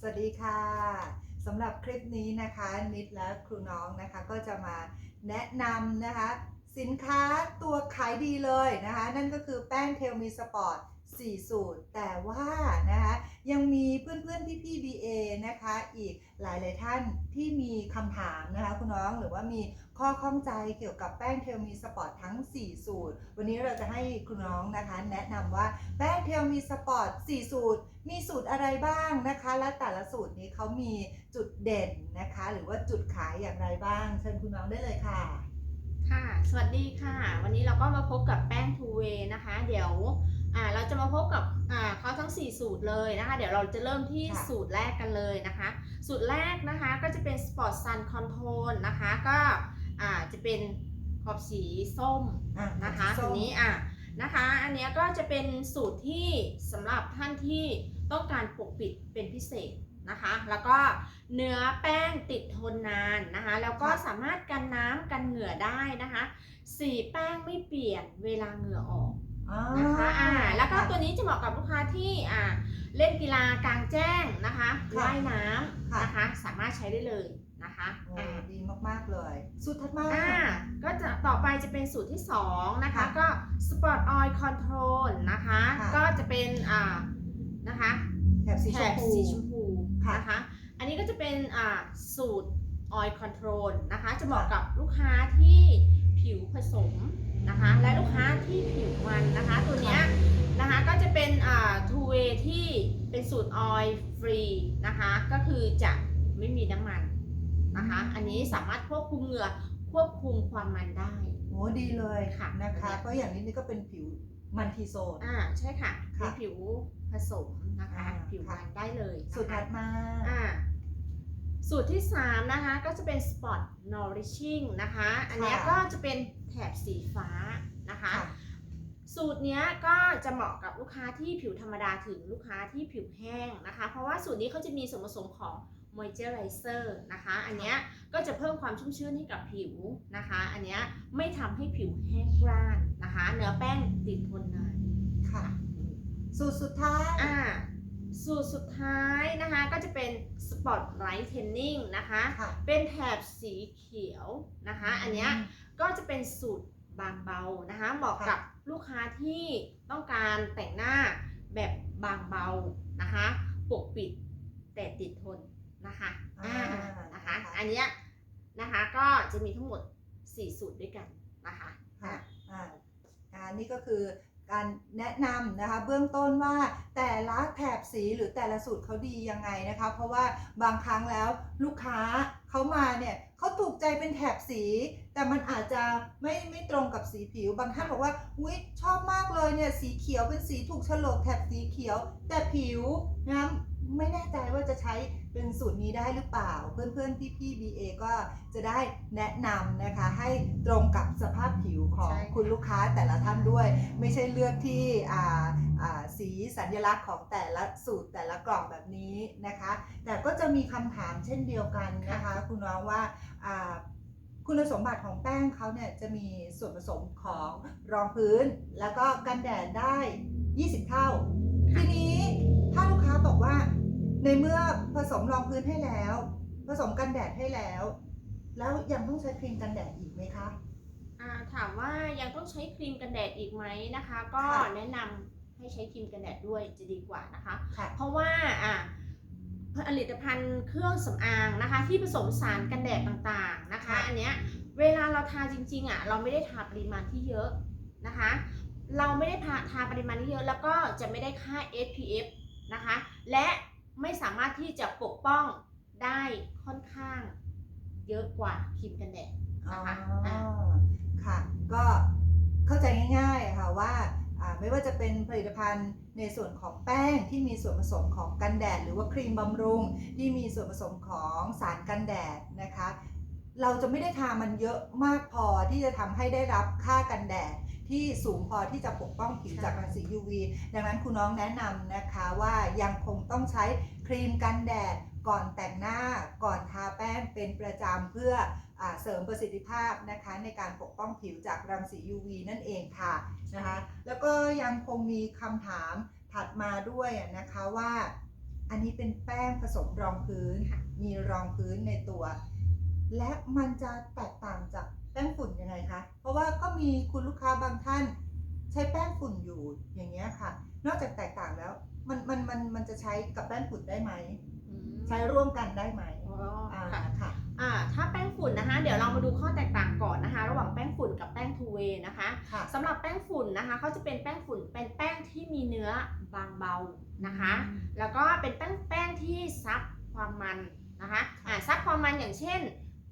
สวัสดีค่ะสำหรับคลิปนี้นะคะนิดและครูน้องนะคะก็จะมาแนะนำนะคะ สินค้าตัวขายดีเลยนะคะ นั่นก็คือแป้งเทลมีสปอร์ต 4 สูตร แต่ว่านะคะยังมีเพื่อนๆพี่ๆ BA นะคะอีกหลายๆท่านที่มีคำถามนะคะคุณน้องหรือว่ามีข้อข้องใจเกี่ยวกับแป้งเทลมีสปอร์ตทั้ง 4 สูตร วันนี้เราจะให้คุณน้องนะคะแนะนำว่าแป้งเทลมีสปอร์ต 4 สูตร มีสูตรอะไรบ้างนะคะ และแต่ละสูตรนี้เขามีจุดเด่นนะคะ หรือว่าจุดขายอย่างไรบ้าง เชิญคุณน้องได้เลยค่ะค่ะ สวัสดีค่ะ วันนี้เราก็มาพบกับแป้งทูเวนะคะ เดี๋ยว อ่าเราจะมาพบกับอ่าเขาทั้ง 4 สูตรเลยนะคะ เดี๋ยวเราจะเริ่มที่ค่ะสูตรแรกกันเลยนะคะ สูตรแรกนะคะก็จะเป็น Sport Sun Control นะคะก็อ่าจะเป็นขอบสีส้มอ่นะคะส้ทีมนี้อะนะคะ อันเนี้ยก็จะเป็นสูตรที่สำหรับท่านที่ต้องการปกปิดเป็นพิเศษนะคะ แล้วก็เนื้อแป้งติดทนนานนะคะ แล้วก็สามารถกันน้ำกันเหงื่อได้นะคะ สีแป้งไม่เปลี่ยนเวลาเหงื่อออกอ่า นะคะ อ่า แล้วก็ค่ะตัวนี้จะเหมาะกับลูกค้าที่อ่าเล่นกีฬากลางแจ้งนะคะค่ะว่ายน้ำค่ะ นะคะ สามารถใช้ได้เลยนะคะโอ้อ่าดีมากๆเลยสูตรถัดมาอ่าก็จะต่อไปจะเป็นสูตรที่2นะคะ ค่ะก็ Sport Oil Control นะคะ ค่ะ ก็จะเป็นอ่านะคะแถบสีชแถมบพู สีชมพูค่ะนะคะ อันนี้ก็จะเป็นอ่าสูตร Oil Control นะคะ จะเหมาะกับลูกค้าที่ผิวผสมนะคะ และลูกค้า ที่ผิวมันนะคะ ตัวเนี้ยนะคะก็จะเป็นอ่า two way ที่เป็นสูตร oil free นะคะ ก็คือจะไม่มีน้ำมันนะคะ อันนี้สามารถควบคุมเหงื่อควบคุมความมันได้ โอ้ดีเลยค่ะนะคะ เพราะอย่างนี้นี่ก็เป็นผิวมันทีโซน อ่าใช่ค่ะค่ะเป็นผิวผสมนะคะ อ่าผิวมันค่ะ ได้เลยนะคะสูตรถัดมาอ่าสูตรที่ 3 นะคะ ก็จะเป็น Spot Nourishing นะคะ อันเนี้ยค่ะก็จะเป็นแถบสีฟ้านะคะ ค่ะ สูตรเนี้ยก็จะเหมาะกับลูกค้าที่ผิวธรรมดาถึงลูกค้าที่ผิวแห้งนะคะ เพราะว่าสูตรนี้เขาจะมีส่วนผสมของ moisturizer นะคะ อันเนี้ยก็จะเพิ่มความชุ่มชื้นให้กับผิวนะคะ อันเนี้ยไม่ทำให้ผิวแห้งกร้านนะคะ เนื้อแป้งติดทนนานค่ะ สูตรสุดท้ายอ่าสูตรสุดท้ายนะคะก็จะเป็น Spotlight Tanning นะคะค่ะเป็นแถบสีเขียวนะคะ อันเนี้ยก็จะเป็นสูตร บางเบานะคะเหมาะกับลูกค้าที่ต้องการแต่งหน้าแบบบางเบานะคะปกปิดแต่ติดทนนะคะอ่าอ่านะคะอันเนี้ยนะคะก็จะมีทั้งหมด 4 สูตรด้วยกันนะคะค่ะอ่าอันนี้ก็คือ การแนะนำนะคะเบื้องต้นว่าแต่ละแถบสีหรือแต่ละสูตรเขาดียังไงนะคะ เพราะว่าบางครั้งแล้วลูกค้าเขามาเนี่ยเขาถูกใจเป็นแถบสี แต่มันอาจจะไม่ไม่ตรงกับสีผิว บางท่านบอกว่าอุ้ยชอบมากเลยเนี่ยสีเขียวเป็นสีถูกฉลกแถบสีเขียว แต่ผิวนะไม่แน่ใจว่าจะใช้ เป็นสูตรนี้ได้หรือเปล่า เพื่อนๆพี่ๆ BA ก็จะได้แนะนำนะคะ ให้ตรงกับสภาพผิวของใช่ค่ะ คุณลูกค้าแต่ละท่านด้วย ไม่ใช่เลือกที่อ่าอ่าสีสัญลักษณ์ของแต่ละสูตรแต่ละกล่องแบบนี้นะคะ แต่ก็จะมีคำถามเช่นเดียวกันนะคะ คุณน้องว่าอ่าคุณสมบัติของแป้งเขาเนี่ยจะมีส่วนผสมของรองพื้น แล้วก็กันแดดได้ 20 เท่า ทีนี้ถ้าลูกค้าบอกว่า ในเมื่อผสมรองพื้นให้แล้ว ผสมกันแดดให้แล้ว แล้วยังต้องใช้ครีมกันแดดอีกไหมคะ อ่าถามว่ายังต้องใช้ครีมกันแดดอีกไหมนะคะ ก็ค่ะแนะนำให้ใช้ครีมกันแดดด้วยจะดีกว่านะคะ ค่ะ เพราะว่าอ่าผลิตภัณฑ์เครื่องสำอางนะคะ ที่ผสมสารกันแดดต่างๆนะคะค่ะอันเนี้ยเวลาเราทาจริงๆอะเราไม่ได้ทาปริมาณที่เยอะนะคะ เราไม่ได้ทาทาปริมาณที่เยอะแล้วก็จะไม่ได้ค่า SPF นะคะ และ ไม่สามารถที่จะปกป้องได้ค่อนข้าง เยอะกว่าครีมกันแดดอ๋อนะคะอ่าค่ะ ก็เข้าใจง่ายๆค่ะว่าอ่าไม่ว่าจะเป็นผลิตภัณฑ์ในส่วนของแป้งที่มีส่วนผสมของกันแดด หรือว่าครีมบำรุงที่มีส่วนผสมของสารกันแดดนะคะ เราจะไม่ได้ทามันเยอะมากพอที่จะทำให้ได้รับค่ากันแดด ที่สูงพอที่จะปกป้องผิวจากรังสี UV ดังนั้นคุณน้องแนะนำนะคะว่ายังคงต้องใช้ครีมกันแดดก่อนแต่งหน้าก่อนทาแป้งเป็นประจำเพื่ออาเสริมประสิทธิภาพนะคะในการปกป้องผิวจากรังสี UV นั่นเองค่ะนะคะแล้วก็ยังคงมีคำถามถัดมาด้วยนะคะว่าอันนี้เป็นแป้งผสมรองพื้นค่ะมีรองพื้นในตัว และมันจะแตกต่างจากแป้งฝุ่นยังไงคะ เพราะว่าก็มีคุณลูกค้าบางท่าน ใช้แป้งฝุ่นอยู่อย่างเงี้ยค่ะ นอกจากแตกต่างแล้ว มันมันมันมันจะใช้กับแป้งฝุ่นได้ไหมอืมใช้ร่วมกันได้ไหมอ๋ออ่าค่ะ ค่ะ อ่าถ้าแป้งฝุ่นนะคะ เดี๋ยวเรามาดูข้อแตกต่างก่อนนะคะ ระหว่างแป้งฝุ่นกับแป้งทูเวย์นะคะ ค่ะ สำหรับแป้งฝุ่นนะคะเขาจะเป็นแป้งฝุ่นเป็นแป้งที่มีเนื้อบางเบานะคะ แล้วก็เป็นแป้งแป้งที่ซับความมันนะคะอ่าซับความมันอย่างเช่น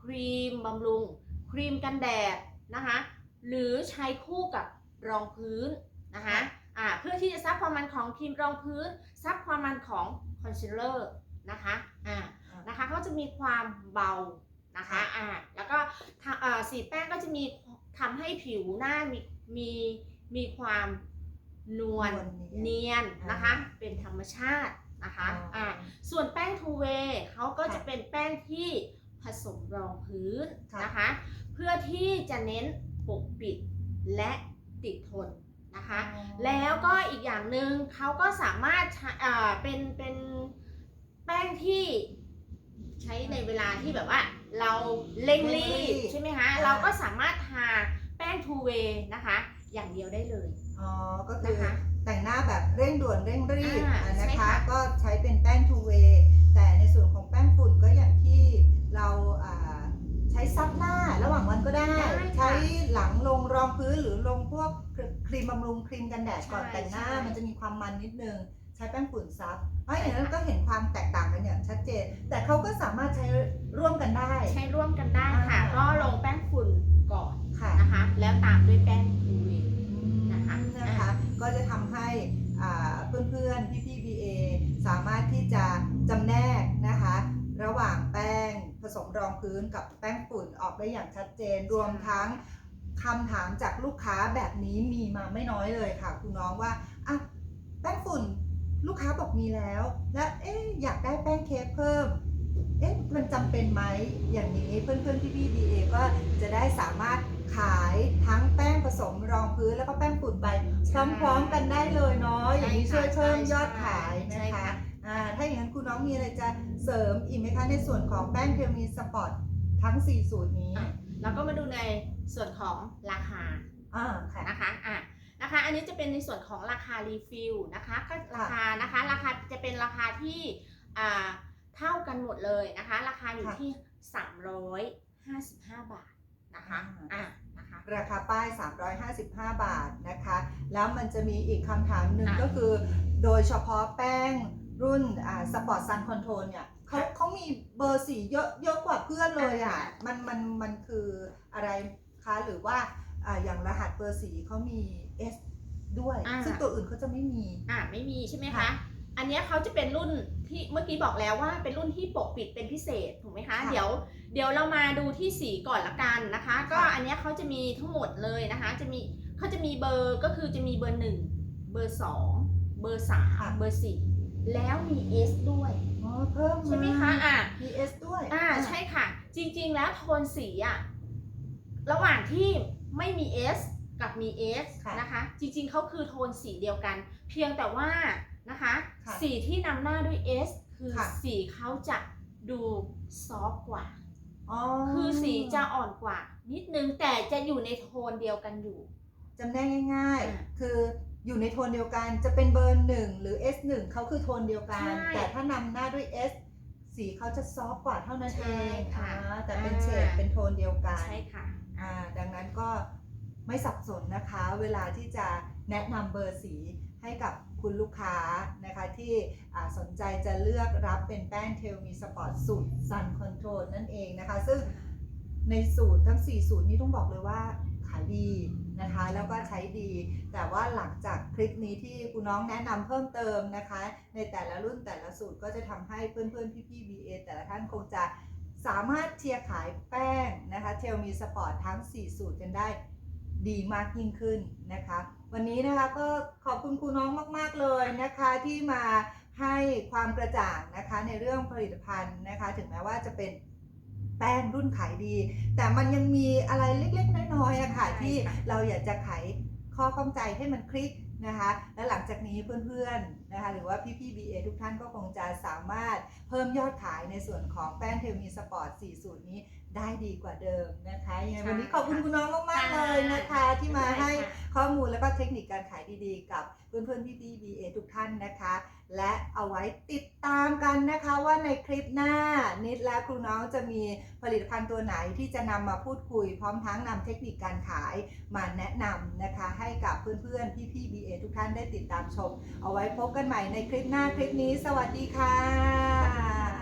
ครีมบำรุง ครีมกันแดดนะคะหรือใช้คู่กับรองพื้นนะคะอ่าเพื่อที่จะซับความมันของครีมรองพื้น ซับความมันของคอนซีลเลอร์นะคะอ่านะคะก็จะมีความเบานะคะค่ะอ่าแล้วก็ทาเอ่อสีแป้งก็จะมีทำให้ผิวหน้ามีมีมีความนวลนวลเนีเนียยนนนะคะเป็นธรรมชาตินะคะอ่าอ่าส่วนแป้งทูเวย์เขาก็ค่ะจะเป็นแป้งที่ ผสมรองพื้นค่ะนะคะ เพื่อที่จะเน้นปกปิดและติดทนนะคะ แล้วก็อีกอย่างหนึ่งเขาก็สามารถใช้อ่าเป็นเป็นแป้งที่ใช้ในเวลาที่แบบว่า เราเร่งรีเร่งรีบบใช่ไหมคะอ่าเราก็สามารถทาแป้งทูเวย์นะคะ อย่างเดียวได้เลยอ๋อก็คือนะคะแต่งหน้าแบบเร่งด่วนเร่งรีบอ่าอะใช่นะคะค่ะก็ใช้เป็นแป้ง two way แต่ในส่วนของแป้งฝุ่นก็อย่างที่ เราอ่าใช้ซับหน้าระหว่างวันก็ได้ ใช้หลังลงรองพื้นหรือลงพวกครีมบำรุงครีมกันแดดก่อนแต่งหน้า มันจะมีความมันนิดนึงใช้แป้งฝุ่นซับเพราะอย่างนั้นก็เห็นความแตกต่างกันอย่างชัดเจน แต่เขาก็สามารถใช้ร่วมกันได้ ใช้ร่วมกันได้ค่ะอ่าก็ลงแป้งฝุ่นก่อนค่ะนะคะ แล้วตามด้วยแป้งทูเวย์นะคะนะคะ ก็จะทำให้อ่าเพื่อนๆพี่ๆ BA สามารถ พื้นกับแป้งฝุ่นออกได้อย่างชัดเจน รวมทั้งคำถามจากลูกค้าแบบนี้มีมาไม่น้อยเลยค่ะ คุณน้องว่าอะแป้งฝุ่นลูกค้าบอกมีแล้ว และเอ๊ะอยากได้แป้งเค้กเพิ่มเอ๊ะมันจำเป็นไหมอย่างนี้เพื่อนๆพี่ๆ BA ก็จะได้สามารถขายทั้งแป้งผสมรองพื้นแล้วก็แป้งฝุ่นไปพร้อมๆกันได้เลยเนาะอย่างนี้ช่วยเพิ่มยอดขายนะคะ อ่าถ้าอย่างนั้นคุณน้องมีอะไรจะเสริมอีกไหมคะในส่วนของแป้งเทลมีสปอร์ตทั้ง 4 สูตรนี้อะ แล้วก็มาดูในส่วนของราคาอ่าค่ะ นะคะอะนะคะ อันนี้จะเป็นในส่วนของราคารีฟิลนะคะก็ราคานะคะ ราคาจะเป็นราคาที่อ่าเท่ากันหมดเลยนะคะ ราคาอยู่ค่ะ ที่ 355 บาทนะคะอ่าอะนะคะ ราคาป้าย 355 บาทนะคะ แล้วมันจะมีอีกคำถามหนึ่งอะก็คือ โดยเฉพาะแป้ง รุ่นอ่าสปอร์ตซันคอนโทรลเนี่ยเขาค่ะเขามีเบอร์สีเยอะเยอะกว่าเพื่อนเลยอะอ่ามันมันมันคืออะไรคะหรือว่าอ่าอย่างรหัสเบอร์สีเขามี S ด้วย อ่า ซึ่งตัวอื่นเขาจะไม่มี อะไม่มีใช่ไหมค่ะคะอันเนี้ยเขาจะเป็นรุ่นที่เมื่อกี้บอกแล้วว่าเป็นรุ่นที่ปกปิดเป็นพิเศษถูกไหมคะ ค่ะเดี๋ยวเดี๋ยวเรามาดูที่สีก่อนละกันนะคะ ก็ค่ะ อันเนี้ยเขาจะมีทั้งหมดเลยนะคะ จะมีเขาจะมีเบอร์ก็คือจะมีเบอร์หนึ่งเบอร์สองเบอร์สามเบอร์สี่ แล้วมี S ด้วยอ๋อเพิ่มใช่ไหมคะอะ มี S ด้วยอ่าใช่ค่ะ จริงๆ แล้วโทนสีอะระหว่างที่ไม่มี S กับมี S ค่ะนะคะ จริงๆเขาคือโทนสีเดียวกัน เพียงแต่ว่านะคะ ค่ะสีที่นำหน้าด้วย S คือค่ะ สีเขาจะดูซอฟต์กว่า อ๋อคือสีจะอ่อนกว่า นิดนึงแต่จะอยู่ในโทนเดียวกันอยู่ จำได้ง่าย อ่า ๆ คือ อยู่ในโทนเดียวกันจะเป็นเบอร์หนึ่งหรือ S หนึ่งเขาคือโทนเดียวกัน ใช่แต่ถ้านำหน้าด้วย S สีเขาจะซอฟต์กว่าเท่านั้นเอใช่งค่ะอ่าแต่เป็นอ่าเฉดเป็นโทนเดียวกัน ใช่ค่ะ อ่าดังนั้นก็ไม่สับสนนะคะ เวลาที่จะแนะนำเบอร์สีให้กับคุณลูกค้านะคะที่อ่าสนใจจะเลือกรับเป็นแป้งเทลมีสปอร์ตสูตร Sun Control นั่นเองนะคะ ซึ่งในสูตรทั้ง 4 สูตรนี้ต้องบอกเลยว่า ขายดีนะคะ แล้วก็ใช้ดี แต่ว่าหลังจากคลิปนี้ที่คุณน้องแนะนำเพิ่มเติมนะคะ ในแต่ละรุ่นแต่ละสูตรก็จะทำให้เพื่อนๆพี่ๆ BA แต่ละท่านคงจะสามารถเชียร์ขายแป้งนะคะเทลมีสปอร์ตทั้ง 4 สูตรกันได้ดีมากยิ่งขึ้นนะคะ วันนี้นะคะก็ขอบคุณครูน้องมาก ๆ เลยนะคะที่มาให้ความกระจ่างนะคะในเรื่องผลิตภัณฑ์นะคะ ถึงแม้ว่าจะเป็น แป้งรุ่นขายดี แต่มันยังมีอะไรเล็กๆ น้อยๆอะค่ะใช่ค่ะที่เราอยากจะไขข้อข้องใจให้มันคลิกนะคะ และหลังจากนี้เพื่อนๆนะคะหรือว่าพี่ๆ BA ทุกท่านก็คงจะสามารถเพิ่มยอดขายในส่วนของแป้งเทลมีสปอร์ต4สูตรนี้ ได้ดีกว่าเดิมนะคะยังไงวันนี้ขอบคุณคุณน้องมากๆเลยนะคะ ที่มาให้ข้อมูลและก็เทคนิคการขายดีๆ กับเพื่อนๆพี่ๆ BA ทุกท่านนะคะ และเอาไว้ติดตามกันนะคะว่าในคลิปหน้านิดและครูน้องจะมีผลิตภัณฑ์ตัวไหนที่จะนำมาพูดคุย พร้อมทั้งนำเทคนิคการขายมาแนะนำนะคะ ให้กับเพื่อนๆพี่ๆ BA ทุกท่านได้ติดตามชม เอาไว้พบกันใหม่ในคลิปหน้าคลิปนี้ สวัสดีค่ะ